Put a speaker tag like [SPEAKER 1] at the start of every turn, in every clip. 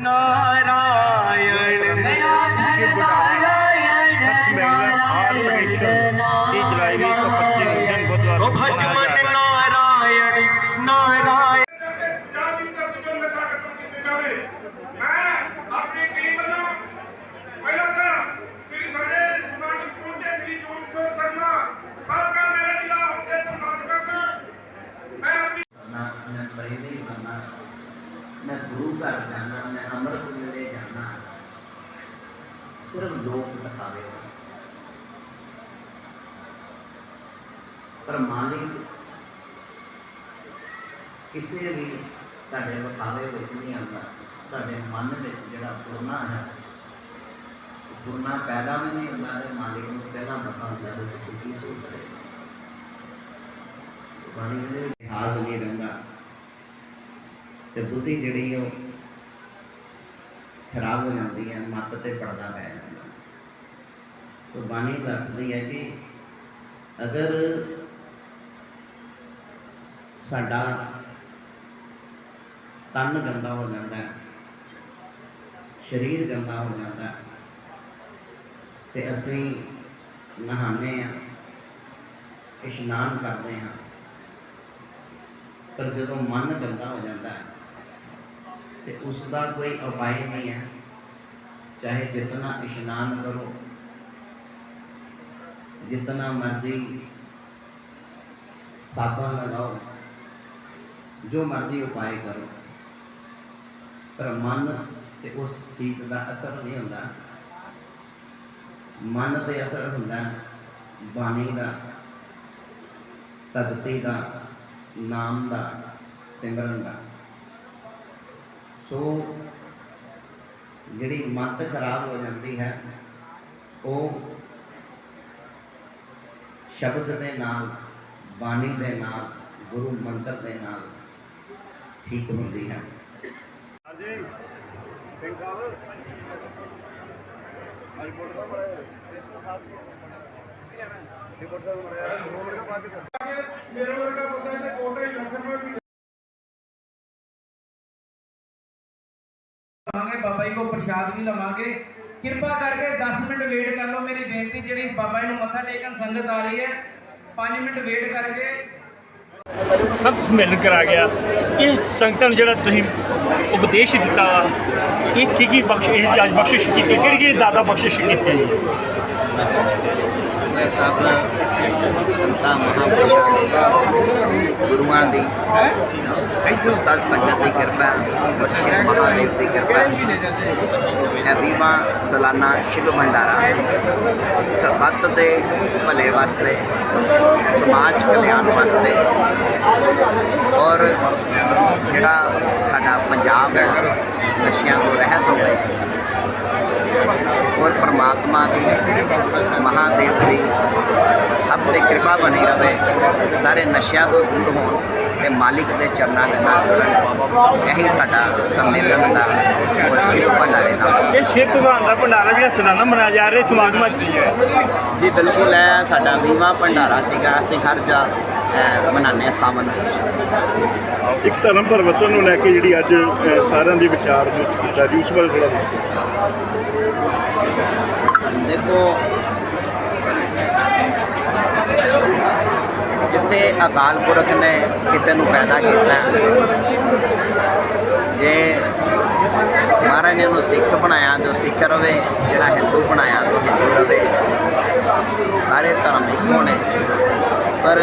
[SPEAKER 1] নয় ਸਿਰਫ ਲੋਕ ਦਿਖਾਵੇ। ਪਰ ਮਾਲਿਕ ਕਿਸੇ ਵੀ ਤੁਹਾਡੇ ਵਿਖਾਵੇ ਵਿੱਚ ਨਹੀਂ ਆਉਂਦਾ। ਤੁਹਾਡੇ ਮਨ ਵਿੱਚ ਜਿਹੜਾ ਪੁਰਨਾ ਹੈ, ਪੁਰਨਾ ਪੈਦਾ ਵੀ ਨਹੀਂ ਹੁੰਦਾ ਤੇ ਮਾਲਿਕ ਨੂੰ ਪਹਿਲਾਂ ਪਤਾ ਹੁੰਦਾ ਕਿ ਤੁਸੀਂ ਕੀ ਸੋਚ ਰਹੇ ਹੋ। ਬਾਣੀ ਦੇ ਇਤਿਹਾਸ ਨਹੀਂ ਰਹਿੰਦਾ। ਤੇ ਬੁੱਧੀ ਜਿਹੜੀ ਉਹ ਖਰਾਬ ਹੋ ਜਾਂਦੀ ਹੈ ਮੱਤ ਤੇ ਪੜਦਾ ਪੈ ਜਾਂਦਾ। ਸੋ ਬਾਣੀ ਦੱਸਦੀ ਹੈ ਕਿ ਅਗਰ ਸਾਡਾ ਤਨ ਗੰਦਾ ਹੋ ਜਾਂਦਾ ਹੈ, ਸਰੀਰ ਗੰਦਾ ਹੋ ਜਾਂਦਾ ਹੈ, ਤੇ ਅਸੀਂ ਨਹਾਉਂਦੇ ਹਾਂ, ਇਸ਼ਨਾਨ ਕਰਦੇ ਹਾਂ, ਪਰ ਜਦੋਂ ਮਨ ਗੰਦਾ ਹੋ ਜਾਂਦਾ ਹੈ, ਤੇ ਉਸ ਦਾ ਕੋਈ ਉਪਾਅ ਨਹੀਂ ਹੈ। ਚਾਹੇ ਜਿਤਨਾ ਇਸ਼ਨਾਨ ਕਰੋ ਜਿਤਨਾ ਮਰਜ਼ੀ ਸਾਬਣ ਲਗਾਓ, ਜੋ ਮਰਜ਼ੀ ਉਪਾਅ ਕਰੋ, ਪਰ ਮਨ ਤੇ ਉਸ ਚੀਜ਼ ਦਾ ਅਸਰ ਨਹੀਂ ਹੁੰਦਾ। ਮਨ ਤੇ ਅਸਰ ਹੁੰਦਾ ਬਾਣੀ ਦਾ ਭਗਤੀ ਦਾ, ਨਾਮ ਦਾ, ਸਿਮਰਨ ਦਾ। ਸੋ ਜਿਹੜੀ ਮੱਤ ਖਰਾਬ ਹੋ ਜਾਂਦੀ ਹੈ, ਉਹ ਸ਼ਬਦ ਦੇ ਨਾਲ ਬਾਣੀ ਦੇ ਨਾਲ ਗੁਰੂ ਮੰਤਰ ਦੇ ਨਾਲ ਠੀਕ ਹੁੰਦੀ ਹੈ
[SPEAKER 2] ਹਾਂਜੀ ਸਿੰਘ ਸਾਹਿਬ ਰਿਪੋਰਟ ਦਾ ਬੜਾ ਰਿਪੋਰਟ ਦਾ ਬੜਾ ਮੇਰੇ ਵਰਗਾ ਬੰਦਾ ਇੱਥੇ ਕੋਟਾ ਹੀ ਲੱਖ ਰੁਪਏ ਵੀ
[SPEAKER 3] ਲਵਾਂਗੇ ਬਾਬਾ ਜੀ ਕੋ ਪ੍ਰਸ਼ਾਦ ਵੀ ਲਵਾਂਗੇ ਕਿਰਪਾ ਕਰਕੇ 10 ਮਿੰਟ ਵੇਟ ਕਰ ਲਓ। ਮੇਰੀ ਬੇਨਤੀ ਜਿਹੜੀ ਬਾਬਾ ਜੀ ਨੂੰ ਮੱਥਾ ਟੇਕਣ ਸੰਗਤ ਆ ਰਹੀ ਹੈ 5 ਮਿੰਟ ਵੇਟ ਕਰਕੇ।
[SPEAKER 4] ਸੰਤ ਸਮੇਲਨ ਕਰਾ ਗਿਆ। ਇਹ ਸੰਗਤਾਂ ਨੂੰ ਜਿਹੜਾ ਤੁਸੀਂ ਉਪਦੇਸ਼ ਦਿੱਤਾ ਇਹ ਕੀ ਕੀ ਬਖਸ਼ ਇਹ ਅੱਜ ਬਖਸ਼ਿਸ਼ ਕੀਤੀ ਕਿਹੜੀ ਕਿਹੜੀ ਦਾਦਾ ਬਖਸ਼ਿਸ਼ ਕੀਤੀ? ਹੈ
[SPEAKER 1] ਸਭ ਸੰਤਾਂ ਮਹਾਂਪੁਰਸ਼ਾਂ ਦੀ ਗੁਰੂਆਂ ਦੀ। ਸਤ ਸੰਗਤ ਦੀ ਕਿਰਪਾ ਸ਼ਿਵ ਮਹਾਦੇਵ ਦੀ ਕਿਰਪਾ। ਇਹ ਵੀਵਾਂ ਸਾਲਾਨਾ ਸ਼ਿਵ ਭੰਡਾਰਾ। ਸਰਬੱਤ ਦੇ ਭਲੇ ਵਾਸਤੇ ਸਮਾਜ ਕਲਿਆਣ ਵਾਸਤੇ। ਔਰ ਜਿਹੜਾ ਸਾਡਾ ਪੰਜਾਬ ਹੈ ਨਸ਼ਿਆਂ ਤੋਂ ਰਹਿਤ ਹੋਵੇ ਔਰ ਪ੍ਰਮਾਤਮਾ ਦੀ ਮਹਾਦੇਵ ਦੀ ਸਭ ਤੇ ਕਿਰਪਾ ਬਣੀ ਰਵੇ ਸਾਰੇ ਨਸ਼ਿਆਂ ਤੋਂ ਦੂਰ ਹੋਣ ਤੇ ਮਾਲਿਕ ਦੇ ਚਰਨਾਂ ਦੇ ਨਾਲ ਜੁੜਨ। ਇਹੀ ਸਾਡਾ ਸੰਮੇਲਨ ਦਾ ਔਰ ਸ਼ਿਵ ਭੰਡਾਰੇ ਦਾ
[SPEAKER 4] ਇਹ ਸ਼ਿਵ ਭਗਵਾਨ ਦਾ ਭੰਡਾਰਾ ਜਿਹੜਾ ਸਾਲਾਨਾ ਮਨਾਇਆ ਜਾ ਰਿਹਾ ਸਮਾਗਮਾਂ 'ਚ ਹੈ
[SPEAKER 1] ਜੀ ਬਿਲਕੁਲ ਹੈ ਸਾਡਾ ਵੀਵਾਂ ਭੰਡਾਰਾ ਸੀਗਾ। ਅਸੀਂ ਹਰ ਜਾ ਮਨਾਉਂਦੇ ਹਾਂ ਸਾਵਨ ਵਿੱਚ।
[SPEAKER 5] ਇੱਕ ਧਰਮ ਪਰਿਵਰਤਨ ਨੂੰ ਲੈ ਕੇ ਜਿਹੜੀ ਅੱਜ ਸਾਰਿਆਂ ਦੇ ਵਿਚਾਰ ਵਿੱਚ ਕੀਤਾ। ਜੀ ਉਸ ਬਾਰੇ ਥੋੜਾ
[SPEAKER 1] ਦੇਖੋ। ਜਿੱਥੇ ਅਕਾਲ ਪੁਰਖ ਨੇ ਕਿਸੇ ਨੂੰ ਪੈਦਾ ਕੀਤਾ, ਜੇ ਮਹਾਰਾਜ ਨੇ ਉਹਨੂੰ ਸਿੱਖ ਬਣਾਇਆ ਤੇ ਉਹ ਸਿੱਖ ਰਵੇ, ਜਿਹੜਾ ਹਿੰਦੂ ਬਣਾਇਆ ਤੇ ਹਿੰਦੂ ਰਵੇ। ਸਾਰੇ ਧਰਮ ਇੱਕੋ ਨੇ। ਪਰ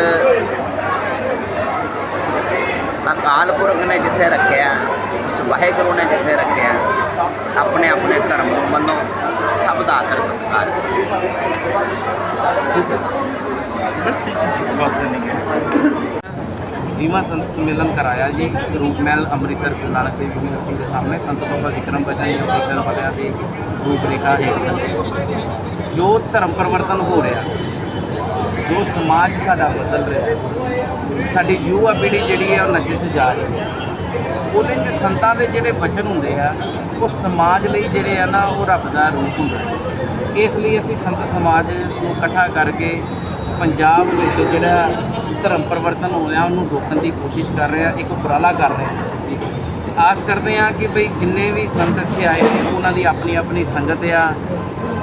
[SPEAKER 1] ਅਕਾਲ ਪੁਰਖ ਨੇ ਜਿੱਥੇ ਰੱਖਿਆ, ਉਸ ਵਾਹਿਗੁਰੂ ਨੇ ਜਿੱਥੇ ਰੱਖਿਆ, ਆਪਣੇ ਆਪਣੇ ਧਰਮ ਨੂੰ ਮੰਨੋ, ਸਭ ਦਾ ਆਦਰ ਸਤਿਕਾਰ
[SPEAKER 3] ਬੀਮਾ ਸੰਤ ਸੰਮੇਲਨ ਕਰਾਇਆ ਜੀ, ਰੂਪ ਮਹਿਲ ਅੰਮ੍ਰਿਤਸਰ ਗੁਰੂ ਨਾਨਕ ਦੇਵ ਯੂਨੀਵਰਸਿਟੀ ਦੇ ਸਾਹਮਣੇ। ਸੰਤ ਬਾਬਾ ਵਿਕਰਮ ਬਚਾਈ ਅੰਮ੍ਰਿਤਸਰ ਵਾਲਿਆਂ ਦੀ ਰੂਪਰੇਖਾ ਹੇਠ। ਜੋ ਧਰਮ ਪਰਿਵਰਤਨ ਹੋ ਰਿਹਾ, ਜੋ ਸਮਾਜ ਸਾਡਾ ਬਦਲ ਰਿਹਾ ਸਾਡੀ ਯੁਵਾ ਪੀੜ੍ਹੀ ਜਿਹੜੀ ਹੈ ਉਹ ਨਸ਼ੇ 'ਚ ਜਾ ਰਹੀ ਹੈ। ਉਹਦੇ 'ਚ ਸੰਤਾਂ ਦੇ ਜਿਹੜੇ ਵਚਨ ਹੁੰਦੇ ਆ, ਉਹ ਸਮਾਜ ਲਈ ਜਿਹੜੇ ਆ ਨਾ, ਉਹ ਰੱਬ ਦਾ ਰੂਪ ਹੁੰਦਾ ਇਸ ਲਈ ਅਸੀਂ ਸੰਤ ਸਮਾਜ ਨੂੰ ਇਕੱਠਾ ਕਰਕੇ ਪੰਜਾਬ ਵਿੱਚ ਜਿਹੜਾ ਧਰਮ ਪਰਿਵਰਤਨ ਹੋ ਰਿਹਾ, ਉਹਨੂੰ ਰੋਕਣ ਦੀ ਕੋਸ਼ਿਸ਼ ਕਰ ਰਹੇ ਆ, ਇੱਕ ਉਪਰਾਲਾ ਕਰ ਰਹੇ ਆ। ਆਸ ਕਰਦੇ ਹਾਂ ਕਿ ਭਈ ਜਿੰਨੇ ਵੀ ਸੰਤ ਇੱਥੇ ਆਏ ਨੇ, ਉਹਨਾਂ ਦੀ ਆਪਣੀ ਆਪਣੀ ਸੰਗਤ ਆ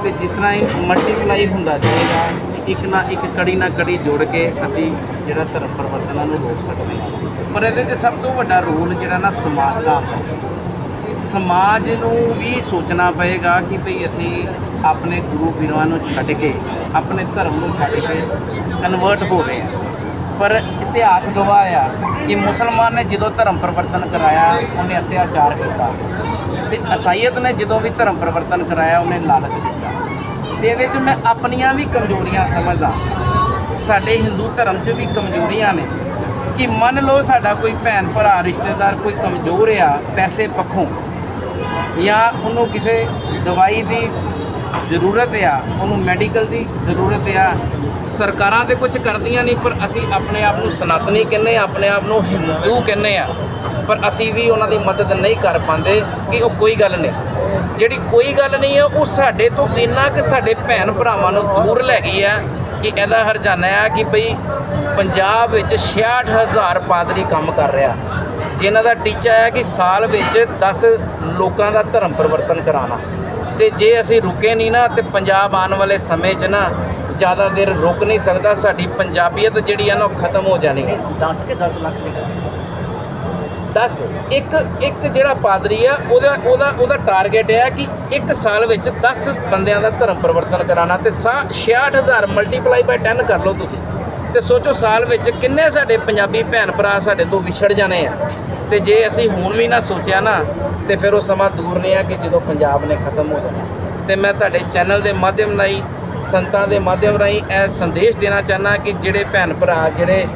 [SPEAKER 3] ਤੇ ਜਿਸ ਤਰ੍ਹਾਂ ਇਹ ਮਲਟੀਪਲਾਈ ਹੁੰਦਾ ਜਾਏਗਾ, ਇੱਕ ਨਾ ਇੱਕ ਕੜੀ ਨਾ ਕੜੀ ਜੋੜ ਕੇ ਅਸੀਂ ਜਿਹੜਾ ਧਰਮ ਪਰਿਵਰਤਨਾਂ ਨੂੰ ਰੋਕ ਸਕਦੇ ਹਾਂ। ਪਰ ਇਹਦੇ 'ਚ ਸਭ ਤੋਂ ਵੱਡਾ ਰੋਲ ਜਿਹੜਾ ਨਾ ਸਮਾਜ ਦਾ ਸਮਾਜ ਨੂੰ ਵੀ ਸੋਚਣਾ ਪਏਗਾ ਕਿ ਭਈ ਅਸੀਂ ਆਪਣੇ ਗੁਰੂ ਪੀਰਾਂ ਨੂੰ ਛੱਡ ਕੇ, ਆਪਣੇ ਧਰਮ ਨੂੰ ਛੱਡ ਕੇ ਕਨਵਰਟ ਹੋ ਰਹੇ ਹਾਂ। ਪਰ ਇਤਿਹਾਸ ਗਵਾਹ ਆ ਕਿ ਮੁਸਲਮਾਨ ਨੇ ਜਦੋਂ ਧਰਮ ਪਰਿਵਰਤਨ ਕਰਾਇਆ, ਉਹਨੇ ਅਤਿਆਚਾਰ ਕੀਤਾ। ਤੇ ਅਸਾਈਅਤ ਨੇ ਜਦੋਂ ਵੀ ਧਰਮ ਪਰਿਵਰਤਨ ਕਰਾਇਆ, ਉਹਨੇ ਲਾਲਚ ਦਿੱਤਾ। ਤੇ ਇਹਦੇ 'ਚ ਮੈਂ ਆਪਣੀਆਂ ਵੀ ਕਮਜ਼ੋਰੀਆਂ ਸਮਝਦਾ। ਸਾਡੇ ਹਿੰਦੂ ਧਰਮ 'ਚ ਵੀ ਕਮਜ਼ੋਰੀਆਂ ਨੇ। ਕਿ ਮੰਨ ਲਓ ਸਾਡਾ ਕੋਈ ਭੈਣ ਭਰਾ, ਰਿਸ਼ਤੇਦਾਰ ਕੋਈ ਕਮਜ਼ੋਰ ਆ ਪੈਸੇ ਪੱਖੋਂ, ਜਾਂ ਉਹਨੂੰ ਕਿਸੇ ਦਵਾਈ ਦੀ ਜ਼ਰੂਰਤ ਆ, ਉਹਨੂੰ ਮੈਡੀਕਲ ਦੀ ਜ਼ਰੂਰਤ ਆ, ਸਰਕਾਰਾਂ ਤੇ ਕੁਝ ਕਰਦੀਆਂ ਨਹੀਂ, ਪਰ ਅਸੀਂ ਆਪਣੇ ਆਪ ਨੂੰ ਸਨਾਤਨੀ ਕਹਿੰਦੇ ਆ, ਆਪਣੇ ਆਪ ਨੂੰ ਹਿੰਦੂ ਕਹਿੰਦੇ ਆ। ਪਰ ਅਸੀਂ ਵੀ ਉਹਨਾਂ ਦੀ ਮਦਦ ਨਹੀਂ ਕਰ ਪਾਉਂਦੇ ਕਿ ਉਹ ਕੋਈ ਗੱਲ ਨਹੀਂ। ਜਿਹੜੀ ਕੋਈ ਗੱਲ ਨਹੀਂ ਹੈ, ਉਹ ਸਾਡੇ ਤੋਂ ਇੰਨਾ ਕਿ ਸਾਡੇ ਭੈਣ ਭਰਾਵਾਂ ਨੂੰ ਦੂਰ ਲੈ ਗਈ ਆ ਕਿ ਇਹਦਾ ਹਰਜਾਨਾ ਆ ਕਿ ਭਈ ਪੰਜਾਬ ਵਿੱਚ 66000 ਪਾਦਰੀ ਕੰਮ ਕਰ ਰਿਹਾ। ਜਿਨ੍ਹਾਂ ਦਾ ਟੀਚਾ ਹੈ ਕਿ ਸਾਲ ਵਿੱਚ 10 ਲੋਕਾਂ ਦਾ ਧਰਮ ਪਰਿਵਰਤਨ ਕਰਾਉਣਾ। ਤੇ ਜੇ ਅਸੀਂ ਰੁਕੇ ਨਹੀਂ ਨਾ ਤੇ ਪੰਜਾਬ ਆਉਣ ਵਾਲੇ ਸਮੇਂ 'ਚ ਨਾ ਜ਼ਿਆਦਾ ਦੇਰ ਰੁਕ ਨਹੀਂ ਸਕਦਾ, ਸਾਡੀ ਪੰਜਾਬੀਅਤ ਜਿਹੜੀ ਆ ਨਾ ਉਹ ਖਤਮ ਹੋ ਜਾਣੀ ਹੈ।
[SPEAKER 6] 10 ਕੇ 10 ਲੱਖ ਦੇ
[SPEAKER 3] 10 ਇੱਕ ਇੱਕ ਜਿਹੜਾ ਪਾਦਰੀ ਆ, ਉਹਦਾ ਉਹਦਾ ਉਹਦਾ ਟਾਰਗੇਟ ਹੈ ਕਿ ਇੱਕ ਸਾਲ ਵਿੱਚ 10 ਬੰਦਿਆਂ ਦਾ ਧਰਮ ਪਰਿਵਰਤਨ ਕਰਾਉਣਾ ਤੇ ਸਾ- 66000 ਮਲਟੀਪਲਾਈ ਬਾਈ 10 ਕਰ ਲਓ ਤੁਸੀਂ। ਤੇ ਸੋਚੋ ਸਾਲ ਵਿੱਚ ਕਿੰਨੇ ਸਾਡੇ ਪੰਜਾਬੀ ਭੈਣ ਭਰਾ ਸਾਡੇ ਤੋਂ ਵਿਛੜ ਜਾਣੇ ਆ। ਤੇ ਜੇ ਅਸੀਂ ਹੁਣ ਵੀ ਨਾ ਸੋਚਿਆ ਨਾ, ਤੇ ਫਿਰ ਉਹ ਸਮਾਂ ਦੂਰ ਨਹੀਂ ਆ ਕਿ ਜਦੋਂ ਪੰਜਾਬ ਨੇ ਖਤਮ ਹੋ ਜਾਣਾ। ਤੇ ਮੈਂ ਤੁਹਾਡੇ ਚੈਨਲ ਦੇ ਮਾਧਿਅਮ ਰਾਹੀਂ, ਸੰਤਾਂ ਦੇ ਮਾਧਿਅਮ ਰਾਹੀਂ ਇਹ ਸੰਦੇਸ਼ ਦੇਣਾ ਚਾਹਨਾ ਕਿ ਜਿਹੜੇ ਭੈਣ ਭਰਾ, ਜਿਹੜੇ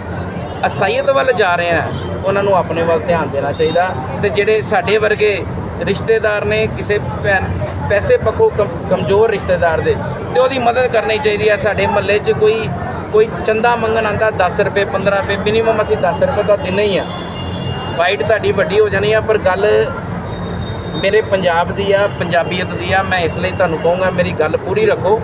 [SPEAKER 3] ਅਸਾਈਅਤ ਵੱਲ ਜਾ ਰਹੇ ਆ, ਉਹਨਾਂ ਨੂੰ ਆਪਣੇ ਵੱਲ ਧਿਆਨ ਦੇਣਾ ਚਾਹੀਦਾ। ਤੇ ਜਿਹੜੇ ਸਾਡੇ ਵਰਗੇ ਰਿਸ਼ਤੇਦਾਰ ਨੇ, ਕਿਸੇ ਭੈਣ, ਪੈਸੇ ਪੱਖੋਂ ਕਮ- ਕਮਜ਼ੋਰ ਰਿਸ਼ਤੇਦਾਰ ਦੇ, ਤੇ ਉਹਦੀ ਮਦਦ ਕਰਨੀ ਚਾਹੀਦੀ ਹੈ ਸਾਡੇ ਮਹੱਲੇ 'ਚ ਕੋਈ ਕੋਈ ਚੰਦਾ ਮੰਗਣ ਆਂਦਾ 10 ਰੁਪਏ 15 ਰੁਪਏ ਮਿਨੀਮਮ ਅਸੀਂ 10 ਰੁਪਏ ਦਾ ਦਿੰਦੇ ਹੀ ਆ। ਵਾਈਟ ਤੁਹਾਡੀ ਵੱਡੀ ਹੋ ਜਾਣੀ ਆ, ਪਰ ਗੱਲ ਮੇਰੇ ਪੰਜਾਬ ਦੀ ਆ, ਪੰਜਾਬੀਅਤ ਦੀ ਆ, ਮੈਂ ਇਸ ਲਈ ਤੁਹਾਨੂੰ ਕਹੂੰਗਾ, ਮੇਰੀ ਗੱਲ ਪੂਰੀ ਰੱਖੋ।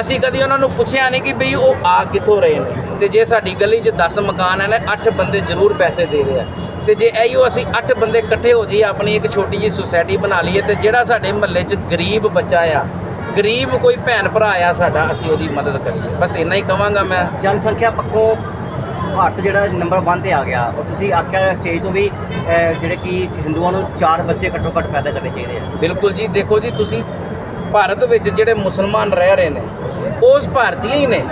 [SPEAKER 3] ਅਸੀਂ ਕਦੀ ਉਹਨਾਂ ਨੂੰ ਪੁੱਛਿਆ ਨਹੀਂ ਕਿ ਬਈ ਉਹ ਆ ਕਿੱਥੋਂ ਰਹੇ ਨੇ? ਤੇ ਜੇ ਸਾਡੀ ਗਲੀ 'ਚ 10 ਮਕਾਨ ਹੈ ਨਾ 8 ਬੰਦੇ ਜ਼ਰੂਰ ਪੈਸੇ ਦੇ ਰਹੇ ਆ। ਤੇ ਜੇ ਐਈਓ ਅਸੀਂ 8 ਬੰਦੇ ਇਕੱਠੇ ਹੋ ਜਾਈਏ ਆਪਣੀ ਇੱਕ ਛੋਟੀ ਜਿਹੀ ਸੁਸਾਇਟੀ ਬਣਾ ਲਈਏ ਤੇ ਜਿਹੜਾ ਸਾਡੇ ਮਹੱਲੇ 'ਚ ਗਰੀਬ ਬੱਚਾ ਆ ਗਰੀਬ ਕੋਈ ਭੈਣ ਭਰਾ ਆ ਸਾਡਾ ਅਸੀਂ ਉਹਦੀ ਮਦਦ ਕਰੀਏ। ਬਸ ਇੰਨਾ ਹੀ ਕਵਾਂਗਾ ਮੈਂ।
[SPEAKER 6] ਜਨਸੰਖਿਆ ਪੱਖੋਂ ਭਾਰਤ ਜਿਹੜਾ ਨੰਬਰ 1 ਤੇ ਆ ਗਿਆ। ਔਰ ਤੁਸੀਂ ਆਖਿਆ ਸਟੇਜ ਤੋਂ ਵੀ ਜਿਹੜੇ ਕਿ ਹਿੰਦੂਆਂ ਨੂੰ ਚਾਰ ਬੱਚੇ ਘੱਟੋ ਘੱਟ ਪੈਦਾ ਕਰਨੇ ਚਾਹੀਦੇ ਆ।
[SPEAKER 3] ਬਿਲਕੁਲ ਜੀ ਦੇਖੋ ਜੀ ਤੁਸੀਂ ਭਾਰਤ ਵਿੱਚ ਜਿਹੜੇ ਮੁਸਲਮਾਨ ਰਹਿ ਰਹੇ ਨੇ ਉਸ ਭਾਰਤੀ ਹੀ ਨੇ।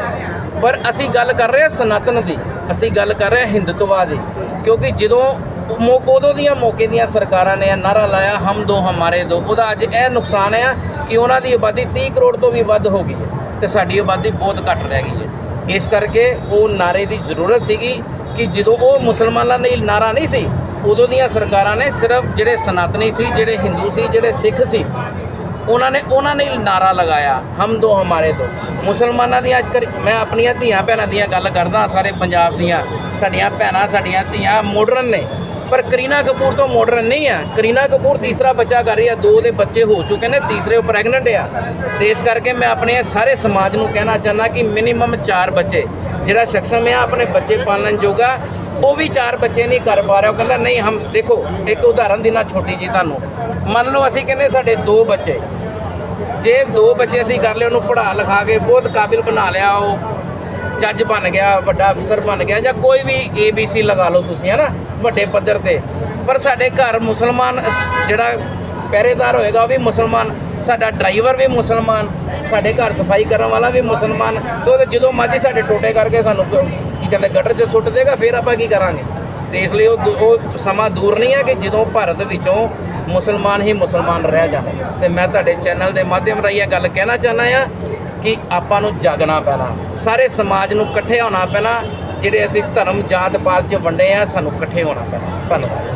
[SPEAKER 3] ਪਰ ਅਸੀਂ ਗੱਲ ਕਰ ਰਹੇ ਹਾਂ ਸਨਾਤਨ ਦੀ, ਅਸੀਂ ਗੱਲ ਕਰ ਰਹੇ ਹਾਂ ਹਿੰਦੂਤਵਾ ਦੀ, ਕਿਉਂਕਿ ਜਦੋਂ ਮੌ- ਉਦੋਂ ਦੀਆਂ ਮੌਕੇ ਦੀਆਂ ਸਰਕਾਰਾਂ ਨੇ ਇਹ ਨਾਰਾ ਲਾਇਆ, ਹਮ ਦੋ, ਹਮਾਰੇ ਦੋ, ਉਹਦਾ ਅੱਜ ਇਹ ਨੁਕਸਾਨ ਹੈ ਕਿ ਉਹਨਾਂ ਦੀ ਆਬਾਦੀ 30 ਕਰੋੜ ਤੋਂ ਵੀ ਵੱਧ ਹੋ ਗਈ ਹੈ ਤੇ ਸਾਡੀ ਆਬਾਦੀ ਬਹੁਤ ਘੱਟ ਰਹਿ ਗਈ ਹੈ। ਇਸ ਕਰਕੇ ਉਹ ਨਾਰੇ ਦੀ ਜ਼ਰੂਰਤ ਸੀਗੀ ਕਿ ਜਦੋਂ ਉਹ ਮੁਸਲਮਾਨਾਂ ਲਈ ਨਾਰਾ ਨਹੀਂ ਸੀ, ਉਦੋਂ ਦੀਆਂ ਸਰਕਾਰਾਂ ਨੇ ਸਿਰਫ ਜਿਹੜੇ ਸਨਾਤਨੀ ਸੀ, ਜਿਹੜੇ ਹਿੰਦੂ ਸੀ, ਜਿਹੜੇ ਸਿੱਖ ਸੀ ਉਹਨਾਂ ਨੇ ਉਹਨਾਂ ਨੇ ਨਾਰਾ ਲਗਾਇਆ, ਹਮ ਦੋ ਹਮਾਰੇ ਦੋ। ਮੁਸਲਮਾਨਾਂ ਦੀਆਂ ਅੱਜ ਕਰ- ਮੈਂ ਆਪਣੀਆਂ ਧੀਆਂ ਭੈਣਾਂ ਦੀਆਂ ਗੱਲ ਕਰਦਾ ਸਾਰੇ ਪੰਜਾਬ ਦੀਆਂ। ਸਾਡੀਆਂ ਭੈਣਾਂ, ਸਾਡੀਆਂ ਧੀਆਂ ਮਾਡਰਨ ਨੇ। ਪਰ ਕਰੀਨਾ ਕਪੂਰ ਤੋਂ ਮਾਡਰਨ ਨਹੀਂ ਆ। ਕਰੀਨਾ ਕਪੂਰ ਤੀਸਰਾ ਬੱਚਾ ਕਰ ਰਹੀ ਆ ਦੋ ਦੇ ਬੱਚੇ ਹੋ ਚੁੱਕੇ ਨੇ, ਤੀਸਰੇ ਉਹ ਪ੍ਰੈਗਨੈਂਟ ਆ। ਤੇ ਇਸ ਕਰਕੇ ਮੈਂ ਆਪਣੇ ਸਾਰੇ ਸਮਾਜ ਨੂੰ ਕਹਿਣਾ ਚਾਹੁੰਦਾ ਕਿ ਮਿਨੀਮਮ 4 ਬੱਚੇ। ਜਿਹੜਾ ਸક્ષਮ ਆ, ਆਪਣੇ ਬੱਚੇ ਪਾਲਣ ਜੋਗਾ, ਉਹ ਵੀ ਚਾਰ ਬੱਚੇ ਨਹੀਂ ਕਰ ਪਾ ਰਿਹਾ। ਉਹ ਕਹਿੰਦਾ, ਨਹੀਂ, ਹਮ ਦੇਖੋ, ਇੱਕ ਉਦਾਹਰਨ ਦੇਣਾ ਛੋਟੀ ਜੀ ਤੁਹਾਨੂੰ। ਮੰਨ ਲਓ ਅਸੀਂ ਕਹਿੰਦੇ ਸਾਡੇ ਦੋ ਬੱਚੇ। ਜੇ ਦੋ ਬੱਚੇ ਅਸੀਂ ਕਰ ਲਏ, ਉਹਨੂੰ ਪੜ੍ਹਾ ਲਿਖਾ ਕੇ ਬਹੁਤ ਕਾਬਿਲ ਬਣਾ ਲਿਆ, ਉਹ ਜੱਜ ਬਣ ਗਿਆ, ਵੱਡਾ ਅਫਸਰ ਬਣ ਗਿਆ, ਜਾਂ ਕੋਈ ਵੀ ABC ਲਗਾ ਲਓ ਤੁਸੀਂ, ਹਨਾ, ਵੱਡੇ ਪੱਧਰ ਤੇ। ਪਰ ਸਾਡੇ ਘਰ ਮੁਸਲਮਾਨ, ਜਿਹੜਾ ਪਹਿਰੇਦਾਰ ਹੋਏਗਾ, ਉਹ ਵੀ ਮੁਸਲਮਾਨ, ਸਾਡਾ ਡਰਾਈਵਰ ਵੀ ਮੁਸਲਮਾਨ, ਸਾਡੇ ਘਰ ਸਫ਼ਾਈ ਕਰਨ ਵਾਲਾ ਵੀ ਮੁਸਲਮਾਨ, ਤੇ ਜਦੋਂ ਮਰਜ਼ੀ ਸਾਡੇ ਟੋਟੇ ਕਰਕੇ ਸਾਨੂੰ ਕੀ ਕਹਿੰਦੇ, ਗਟਰ 'ਚ ਸੁੱਟ ਦੇਗਾ, ਫਿਰ ਆਪਾਂ ਕੀ ਕਰਾਂਗੇ? ਤੇ ਇਸ ਲਈ ਉਹ ਦੂ- ਉਹ ਸਮਾਂ ਦੂਰ ਨਹੀਂ ਹੈ ਕਿ ਜਦੋਂ ਭਾਰਤ ਵਿੱਚੋਂ ਮੁਸਲਮਾਨ ਹੀ ਮੁਸਲਮਾਨ ਰਹਿ ਜਾਣ ਤੇ ਮੈਂ ਤੁਹਾਡੇ ਚੈਨਲ ਦੇ ਮਾਧਿਅਮ ਰਾਹੀਂ ਇਹ ਗੱਲ ਕਹਿਣਾ ਚਾਹੁੰਦਾ ਆ ਕਿ ਆਪਾਂ ਨੂੰ ਜਾਗਣਾ ਪੈਣਾ। ਸਾਰੇ ਸਮਾਜ ਨੂੰ ਇਕੱਠੇ ਹੋਣਾ ਪੈਣਾ। ਜਿਹੜੇ ਅਸੀਂ ਧਰਮ ਜਾਤ ਪਾਤ 'ਚ ਵੰਡੇ ਆ, ਸਾਨੂੰ ਇਕੱਠੇ ਹੋਣਾ ਪੈਣਾ। ਧੰਨਵਾਦ